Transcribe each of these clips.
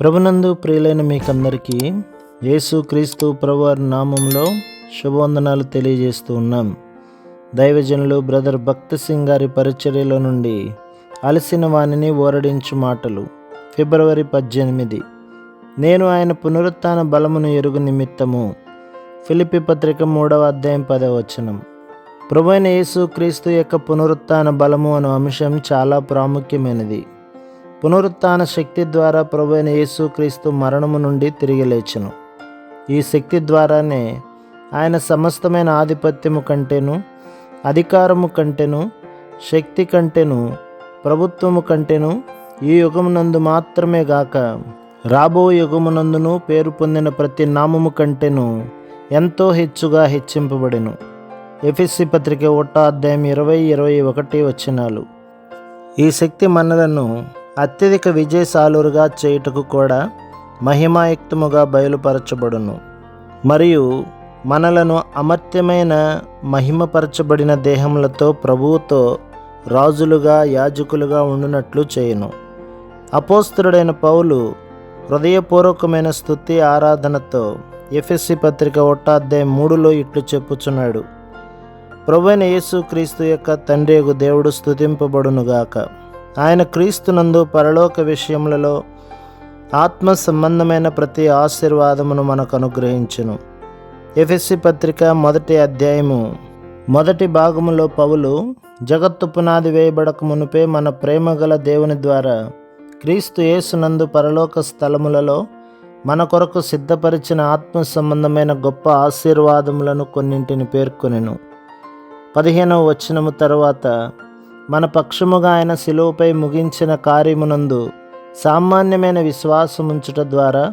ప్రభునందు ప్రియులైన మీకందరికీ యేసు క్రీస్తు ప్రభువారి నామంలో శుభవందనాలు తెలియజేస్తూ ఉన్నాం. దైవజనులు బ్రదర్ భక్త సింగ్ గారి పరిచర్యలో నుండి అలసిన వాణిని ఓరడించు మాటలు ఫిబ్రవరి పద్దెనిమిది. నేను ఆయన పునరుత్న బలమును ఎరుగు నిమిత్తము ఫిలిపి పత్రిక మూడవ అధ్యాయం పదవచనం ప్రభు అయిన యేసు క్రీస్తు యొక్క పునరుత్న బలము అనే అంశం చాలా ప్రాముఖ్యమైనది. పునరుత్న శక్తి ద్వారా ప్రభు అయిన యేసు క్రీస్తు మరణము నుండి తిరిగి లేచును. ఈ శక్తి ద్వారానే ఆయన సమస్తమైన ఆధిపత్యము కంటేను అధికారము కంటేను శక్తి కంటేను ప్రభుత్వము కంటేను ఈ యుగమునందు మాత్రమే గాక రాబో యుగమునందును పేరు పొందిన ప్రతి నామము కంటేను ఎంతో హెచ్చుగా హెచ్చింపబడెను. ఎఫ్ఎస్సి పత్రిక ఒకటో అధ్యాయం ఇరవై ఇరవై ఒకటి వచ్చినాలు ఈ శక్తి మనలను అత్యధిక విజయశాలురుగా చేయుటకు కూడా మహిమాయుక్తముగా బయలుపరచబడును. మరియు మనలను అమర్త్యమైన మహిమపరచబడిన దేహములతో ప్రభువుతో రాజులుగా యాజకులుగా ఉండునట్లు చేయును. అపోస్తుడైన పౌలు హృదయపూర్వకమైన స్థుతి ఆరాధనతో ఎఫ్ఎస్సి పత్రిక ఒట్టాధ్యాయం మూడులో ఇట్లు చెప్పుచున్నాడు. ప్రభువైన యేసు క్రీస్తు యొక్క తండ్రి దేవుడు స్థుతింపబడునుగాక ఆయన క్రీస్తునందు పరలోక విషయములలో ఆత్మ సంబంధమైన ప్రతి ఆశీర్వాదమును మనకు అనుగ్రహించును. ఎఫ్ఎస్సి పత్రిక మొదటి అధ్యాయము. మొదటి భాగములో పౌలు జగత్తు పునాది వేయబడక మునుపే మన ప్రేమ గల దేవుని ద్వారా క్రీస్తు యేసునందు పరలోక స్థలములలో మన కొరకు సిద్ధపరిచిన ఆత్మ సంబంధమైన గొప్ప ఆశీర్వాదములను కొన్నింటిని పేర్కొనెను. పదిహేనవ వచనము తరువాత మన పక్షముగా ఆయన శిలువపై ముగించిన కార్యమునందు సామాన్యమైన విశ్వాసముంచుట ద్వారా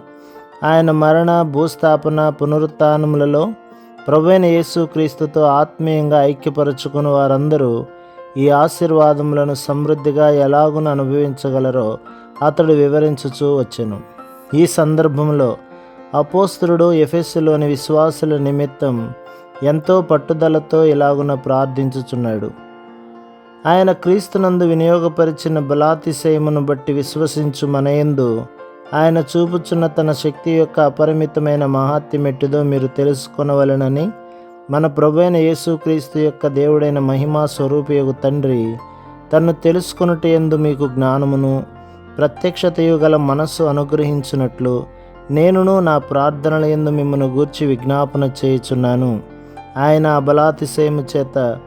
ఆయన మరణ భూస్థాపన పునరుత్నములలో ప్రభువైన యేసుక్రీస్తుతో ఆత్మీయంగా ఐక్యపరుచుకుని వారందరూ ఈ ఆశీర్వాదములను సమృద్ధిగా ఎలాగున అనుభవించగలరో అతడు వివరించుచూ వచ్చెను. ఈ సందర్భంలో అపోస్తుడు ఎఫెస్సులోని విశ్వాసుల నిమిత్తం ఎంతో పట్టుదలతో ఇలాగున ప్రార్థించుచున్నాడు. ఆయన క్రీస్తునందు వినియోగపరిచిన బలాతిశయమును బట్టి విశ్వసించు మనయందు ఆయన చూపుచున్న తన శక్తి యొక్క అపరిమితమైన మహాత్యమెట్టిదో మీరు తెలుసుకొనవలెనని మన ప్రభైన యేసుక్రీస్తు యొక్క దేవుడైన మహిమా స్వరూపయోగు తండ్రి తన్ను తెలుసుకొనుట ఎందు మీకు జ్ఞానమును ప్రత్యక్షతయు గల మనస్సు అనుగ్రహించినట్లు నేనును నా ప్రార్థనల ఎందు మిమ్మల్ని గూర్చి విజ్ఞాపన చేయుచున్నాను. ఆయన ఆ బలాతిశయము చేత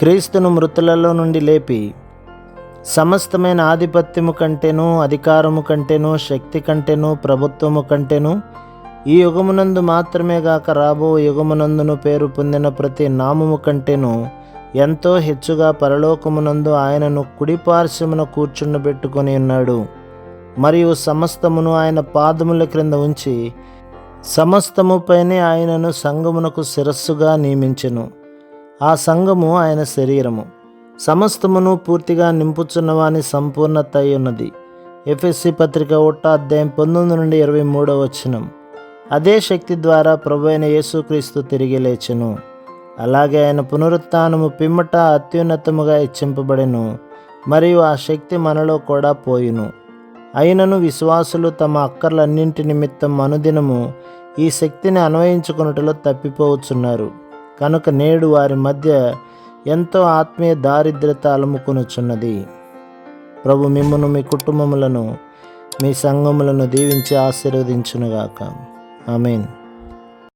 క్రీస్తును మృతులలో నుండి లేపి సమస్తమైన ఆధిపత్యము కంటేను అధికారము కంటేను శక్తి కంటేను ప్రభుత్వము కంటేను ఈ యుగమునందు మాత్రమే గాక రాబో యుగమునందును పేరు పొందిన ప్రతి నామము కంటేను ఎంతో హెచ్చుగా పరలోకమునందు ఆయనను కుడిపార్శ్వమున కూర్చుండబెట్టుకొని ఉన్నాడు. మరియు సమస్తమును ఆయన పాదముల క్రింద ఉంచి సమస్తముపైనే ఆయనను సంగమునకు శిరస్సుగా నియమించెను. ఆ సంఘము ఆయన శరీరము. సమస్తమును పూర్తిగా నింపుచున్నవాని సంపూర్ణత అయి ఉన్నది. ఎఫ్ఎస్సి పత్రిక ఒట్ట అధ్యాయం పంతొమ్మిది నుండి ఇరవై మూడవ వచనం. అదే శక్తి ద్వారా ప్రభు అయిన యేసుక్రీస్తు తిరిగి లేచెను. అలాగే ఆయన పునరుత్నము పిమ్మట అత్యున్నతముగా హెచ్చింపబడెను. మరియు ఆ శక్తి మనలో కూడా పోయిను. అయినను విశ్వాసులు తమ అక్కర్లన్నింటి నిమిత్తం అనుదినము ఈ శక్తిని అన్వయించుకున్నట్టులో తప్పిపోవచ్చున్నారు. కనుక నేడు వారి మధ్య ఎంతో ఆత్మీయ దారిద్రత అలుముకొనుచున్నది. ప్రభు మిమ్మను మీ కుటుంబములను మీ సంఘములను దీవించి ఆశీర్వదించునుగాక. ఆమెన్.